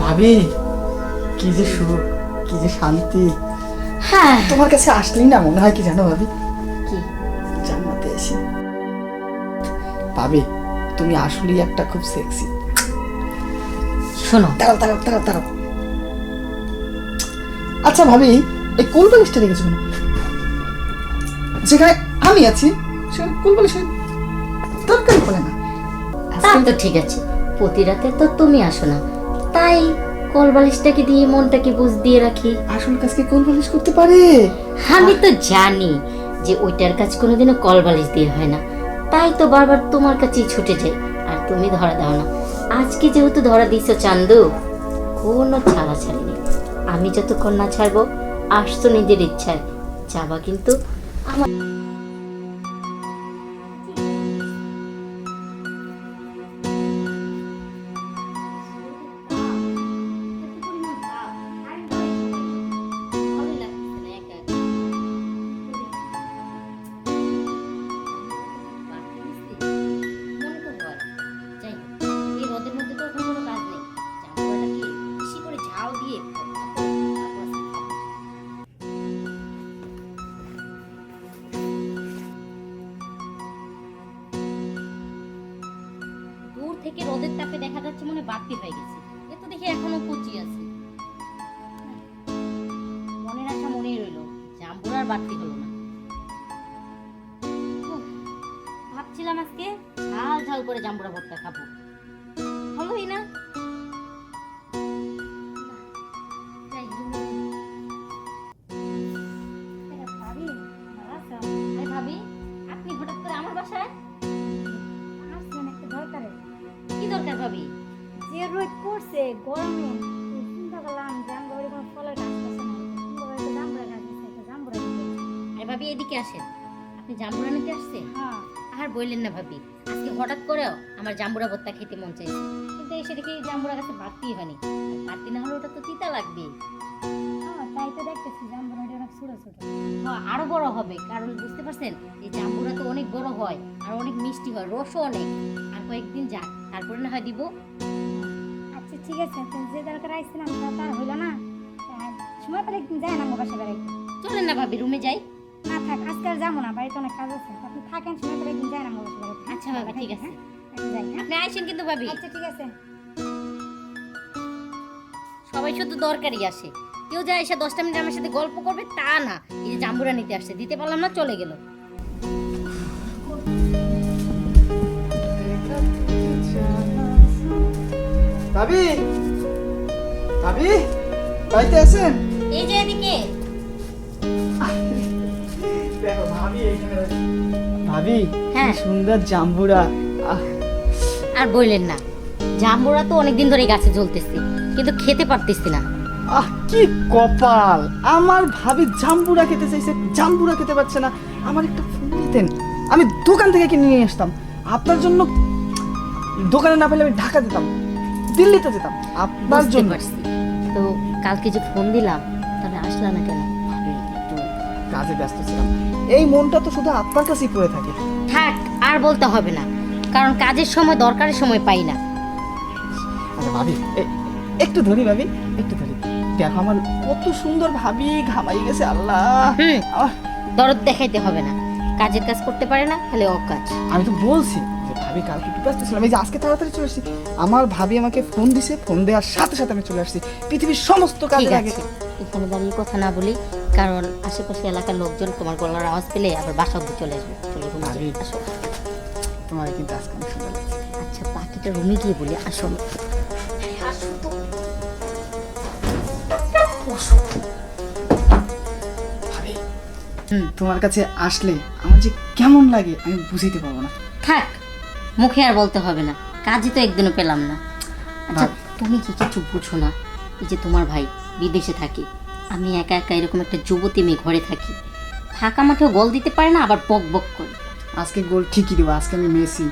ভাবি কি যে সুখ কি যে শান্তি। হ্যাঁ। তোমার কাছে আসলেই না মনে হয় কি জানো ভাবি? কি? জান্নাতে এসে। ভাবি তুমি আসলেই একটা খুব সেক্সি শোনো। দাঁড়াও দাঁড়াও দাঁড়াও দাঁড়াও। আচ্ছা ভাবি এই কোল বালিশটা রেখেছো যেখানে আমি আছি সেখানে কোল বালিশ? দরকার পড়ে না। তা তো ঠিক আছে। প্রতি রাতে তো তুমি আসো না। তাই কল বালিশটাকে দিয়ে মনটাকে বুঝ দিয়ে রাখি। আসল কাজকে কোল বালিশ করতে পারে? আমি তো জানি যে ওইটার কাজ কোনোদিনও কল বালিশ দিয়ে হয় না। তাই তো বারবার তোমার কাছেই ছুটে যাই আর তুমি ধরা দাও না। আজকে যেহেতু ধরা দিয়েছ চান্দু কোনো ছাড়া ছাড়ি নেই আমি যতক্ষণ না ছাড়বো আসতো নিজের ইচ্ছায়। যাবা কিন্তু আমার থেকে রোদের তাপে দেখা যাচ্ছে মনে বাড়তি হয়ে গেছে। এ তো দেখি এখনও কচি আছে। মনের আশা মনেই রইল, জাম্বুর আর বাড়তি হলো না। ভাবছিলাম আজকে ঝাল ঝাল করে জাম্বুরা ভর্তা খাব। ভাবি এদিকে আসেন। আপনি জাম্বুরা নিতে আসছেন হ্যাঁ। আর বললেন না ভাবি আজকে হঠাৎ করেও আমার জাম্বুরা ভর্তা খেতে মন চাইছে। কিন্তু এসে দেখি জাম্বুরা গাছে বাড়তি হয়নি। বাড়তি না হলে ওটা তো তিতা লাগবে। হ্যাঁ তাই তো দেখতেছি জাম্বুরা অনেক ছোট ছোট। আরও বড় হবে কারণ বুঝতে পারছেন এই জাম্বুরা তো অনেক বড় হয় আর অনেক মিষ্টি হয় রসও অনেক। আর কয়েকদিন যাক তারপরে না হয় দিব। আচ্ছা ঠিক আছে যে দরকার আইছিলাম তা হইল না। সময় পেলে একদিন যায় না আমার বাসা বেড়াইতে চলেন না ভাবি রুমে যাই। থাক আজকে আর যাব না বাড়িতে অনেক কাজ আছে। আপনি থাকেন সময় পেলে একদিন যায় না আমার বাসা আচ্ছা ভাবি ঠিক আছে। যাই হ্যাঁ। আপনি আইসেন কিন্তু ভাবি। আচ্ছা ঠিক আছে। সবাই শুধু দরকারই আসে। কেউ যায় এসে দশটা মিনিট আমার সাথে গল্প করবে তা না। এই যে জাম্বুরা নিতে আসছে দিতে পারলাম না চলে গেল। ভাবি ভাবি বাড়িতে আছেন? এই যে এদিকে। ভাবি হ্যাঁ। সুন্দর জাম্বুরা। আহ, আর বললেন না জাম্বুরা তো অনেকদিন ধরে গাছে জ্বলতেছে কিন্তু খেতে পারতেছি না। আহ কি কপাল! আমার ভাবি জাম্বুরা খেতে চাইছে জাম্বুরা খেতে পারছে না। আমার একটা ফোন দিতেন আমি দোকান থেকে কিনে নিয়ে আসতাম। আপনার জন্য দোকানে না পেলে আমি ঢাকা যেতাম দিল্লিতে যেতাম। আপনার জন্য। তো কালকে যে ফোন দিলাম তাহলে আসলা না কেন? একটু কাজে ব্যস্ত ছিলাম। এই মনটা তো শুধু আপনার কাছেই পড়ে থাকে। থাক আর বলতে হবে না। কারণ কাজের সময় দরকারের সময় পাই না। আচ্ছা ভাবি এ- একটু ধরি ভাবি একটু ধরি। দেখো আমার কত সুন্দর ভাবি ঘামাই গেছে আল্লাহ। হুম আহ, দরদ দেখাইতে হবে না। কাজের কাজ করতে পারে না খালি অকাজ। আমি তো বলছি যে ভাবি কালকে একটু ব্যস্ত ছিলাম। এই যে আজকে তাড়াতাড়ি চলে আসছি। আমার ভাবি আমাকে ফোন দিছে ফোন দেওয়ার সাথে সাথে আমি চলে আসছি। পৃথিবীর সমস্ত ঠিক কাজের আগে আছে। এখানে দাঁড়িয়ে কথা না বলি কারণ আশেপাশে এলাকার লোকজন তোমার গলার আওয়াজ পেলে আবার বাসা অব্দি চলে আসবে চলে আসো তোমার কিন্তু আজকে সুন্দর লাগছে আচ্ছা বাকিটা রুমে গিয়ে বলি আসো। তোমার কাছে আসলে আমার যে কেমন লাগে আমি বুঝাইতে পারব না। থাক মুখে আর বলতে হবে না কাজই তো একদিনও পেলাম না। আচ্ছা তুমি কি কিছু বুঝো না? এই যে তোমার ভাই বিদেশে থাকে। আমি একা একা এরকম একটা যুবতী মেয়ে ঘরে থাকি। ফাঁকা মাঠেও গোল দিতে পারে না আবার বক বক করে। আজকে গোল ঠিকই দেবো আজকে আমি মেসি।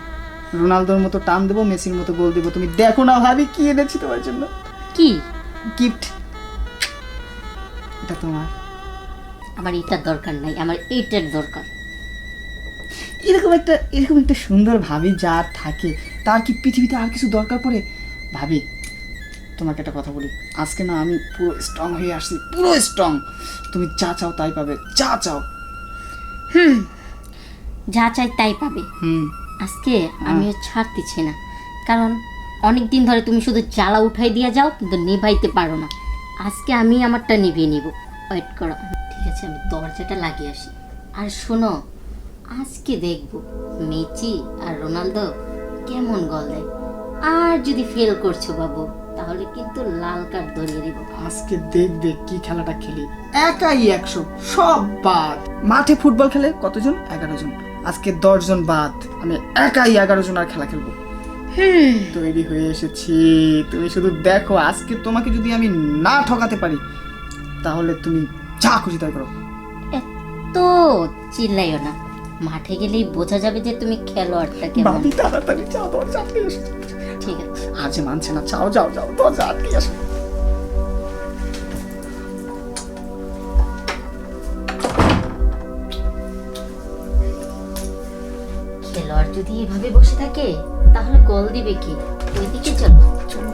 রোনালদোর মতো টান দেবো মেসির মতো গোল দেবো। তুমি দেখো না ভাবি কি এনেছি তোমার জন্য? কি? গিফট। এটা তোমার। আমার এটার দরকার নাই আমার এইটার দরকার। এরকম একটা এরকম একটা সুন্দর ভাবি যার থাকে তার কি পৃথিবীতে আর কিছু দরকার পড়ে? ভাবি তোমাকে একটা কথা বলি। আজকে না আমি পুরো স্ট্রং হয়ে আসছি পুরো স্ট্রং তুমি যা চাও তাই পাবে যা চাও। হুম যা চাই তাই পাবে। হুম। আজকে আমিও ছাড়তেছি না। কারণ অনেক দিন ধরে তুমি শুধু জ্বালা উঠাই দিয়ে যাও কিন্তু নিভাইতে পারো না। আজকে আমি আমারটা নিভিয়ে নিব। ওয়েট করো ঠিক আছে আমি দরজাটা লাগিয়ে আসি। আর শোনো আজকে দেখব মেচি আর রোনালদো কেমন গল দেয়। আর যদি ফেল করছ বাবু তাহলে কিন্তু লাল কার্ড ধরিয়ে দিব। আজকে দেখবে কি খেলাটা খেলি। একাই একশো সব বাদ। মাঠে ফুটবল খেলে কতজন? এগারো জন। আজকে দশ জন বাদ। আমি একাই এগারো জন আর খেলা খেলব। তৈরি হয়ে এসেছি। তুমি শুধু দেখো আজকে তোমাকে যদি আমি না ঠকাতে পারি তাহলে তুমি যা খুশি তাই করো। এত চিল্লাইও না। মাঠে গেলেই বোঝা যাবে যে তুমি খেলোয়াড়টা কেমন। তাড়াতাড়ি যাও দরজা ঠিক আছে। আজ মানছে না যাও যাও যাও দরজা আটকে এসো খেলোয়াড় যদি এভাবে বসে থাকে তাহলে গোল দিবে কি? ওইদিকে চলো। চলো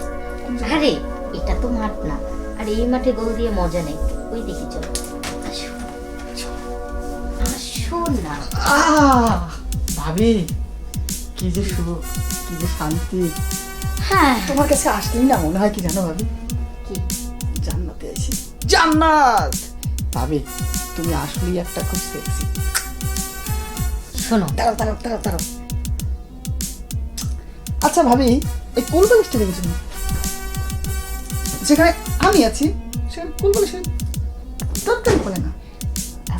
আরে এটা তো মাঠ না। আর এই মাঠে গোল দিয়ে মজা নেই। ওইদিকে চলো। আসো। আসো না। ভাবি কি যে সুখ কি যে শান্তি। হ্যাঁ। তোমার কাছে আসলেই না মনে হয় কি জানো ভাবি? কি? জান্নাতে আছি জান্নাত! ভাবি তুমি আসলেই একটা খুব সেক্সি শোনো। দাঁড়াও দাঁড়াও দাঁড়াও দাঁড়াও। আচ্ছা ভাবি এই কোল বালিশটা দেখেছ যেখানে আমি আছি সেখানে কোল বালিশের দরকার পড়ে না।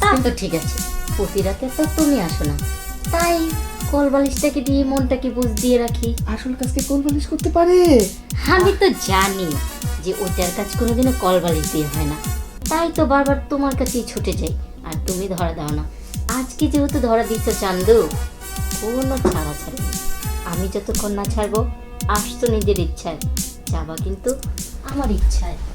তা তো ঠিক আছে। প্রতি রাতে তো তুমি আসো না। তাই কল বালিশটাকে দিয়ে মনটাকে বুঝ দিয়ে রাখি? আসল কাজকে কোল বালিশ করতে পারে? আমি তো জানি যে ওইটার কাজ কোনোদিনও কল বালিশ দিয়ে হয় না। তাই তো বারবার তোমার কাছেই ছুটে যাই আর তুমি ধরা দাও না। আজকে যেহেতু ধরা দিচ্ছ চান্দু কোনো ছাড়া ছাড়ে আমি যতক্ষণ না ছাড়বো আসতো নিজের ইচ্ছায় যাবা কিন্তু আমার ইচ্ছায়।